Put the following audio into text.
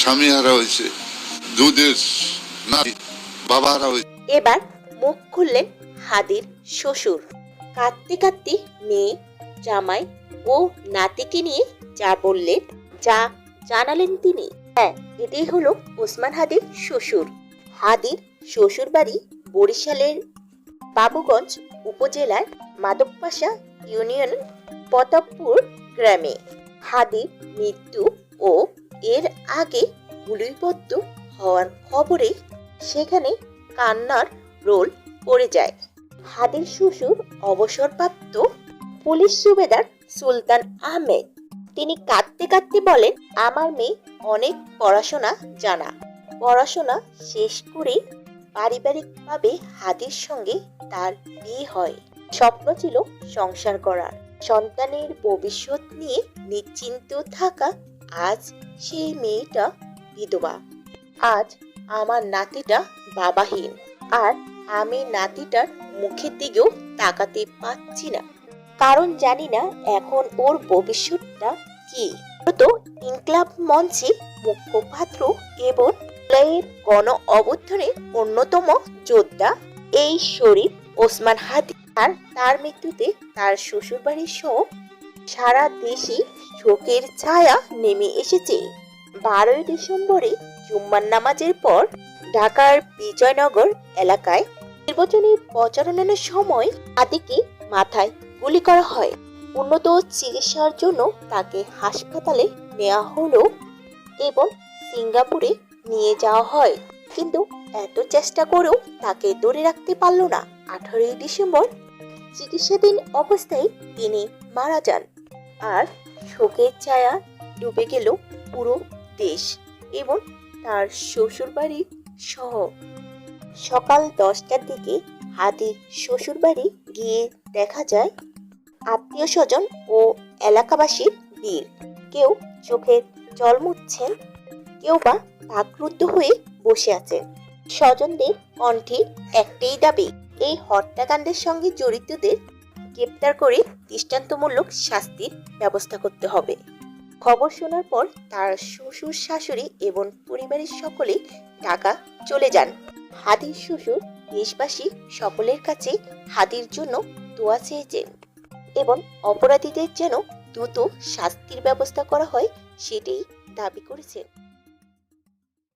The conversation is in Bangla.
স্বামী হারা হয়েছে, দুধের নারী বাবা হারা হয়েছে। এবার মুখ খুললেন হাদির শ্বশুর। কাঁদতে কাঁদতে মেয়ে, জামাই ও নাতিকে নিয়ে যা বললেন, যা জানালেন তিনি। হ্যাঁ এটাই হলো ওসমান হাদির শ্বশুর। হাদির শ্বশুর বাড়ি বরিশালের বাবুগঞ্জ উপজেলার মাদকপাশা ইউনিয়ন, প্রতাপপুর গ্রামে। হাদির মৃত্যু ও এর আগে গুলিবদ্ধ হওয়ার খবরে সেখানে কান্নার রোল পড়ে যায়। হাদির শ্বশুর অবসরপ্রাপ্ত পুলিশ সুবেদার সুলতান আহমেদ। তিনি কাঁদতে কাঁদতে বলেন, আমার মেয়ে অনেক পড়াশোনা জানা। পড়াশোনা শেষ করে পারিবারিকভাবে হাদির সঙ্গে তার বিয়ে হয়। স্বপ্ন ছিল সংসার করার। সন্তানের ভবিষ্যৎ নিয়ে নিশ্চিন্ত থাকা আজ সেই মেয়েটা বিধবা। আজ আমার নাতিটা বাবাহীন। আর আমি নাতিটার মুখের দিকেও তাকাতে পাচ্ছি না। কারণ জানি না এখন ওর ভবিষ্যৎটা কি। তো ইনক্লাব মঞ্চে মুখপাত্র এবং লয়ের গণ অভ্যুত্থানের অন্যতম যোদ্ধা এই শরীফ ওসমান হাদি। আর তার মৃত্যুতে তার শ্বশুরবাড়ির সহ সারা দেশে শোকের ছায়া নেমে এসেছে। বারোই ডিসেম্বরে জুম্মার নামাজের পর ঢাকার বিজয়নগর এলাকায় নির্বাচনী প্রচারণার সময় আদিকে মাথায় গুলি করা হয়। উন্নত চিকিৎসার জন্য তাকে হাসপাতালে নেওয়া হলো এবং সিঙ্গাপুরে নিয়ে যাওয়া হয়। কিন্তু এত চেষ্টা করেও তাকে ধরে রাখতে পারল না। আঠারোই ডিসেম্বর চিকিৎসাধীন অবস্থায় তিনি মারা যান। আর শোকের ছায়া ডুবে গেল পুরো দেশ এবং তার শ্বশুরবাড়ি সহ। সকাল দশটার দিকে হাদির শ্বশুরবাড়ি গিয়ে দেখা যায় আত্মীয় স্বজন ও এলাকাবাসীর ভিড়। কেউ চোখে জল মুছছেন, কেউ বা ভাগরুদ্ধ হয়ে বসে আছেন। স্বজনদের কণ্ঠে একটাই দাবি, এই হত্যাকাণ্ডের সঙ্গে জড়িতদের গ্রেপ্তার করে দৃষ্টান্তমূলক শাস্তির ব্যবস্থা করতে হবে। খবর শোনার পর তার শ্বশুর, শাশুড়ি এবং পরিবারের সকলেই ঢাকা চলে যান। হাদির শ্বশুর, দেশবাসী সকলের কাছে হাদির জন্য দোয়া চেয়েছেন এবং অপরাধীদের যেন দ্রুত শাস্তির ব্যবস্থা করা হয় সেটাই দাবি করেছেন।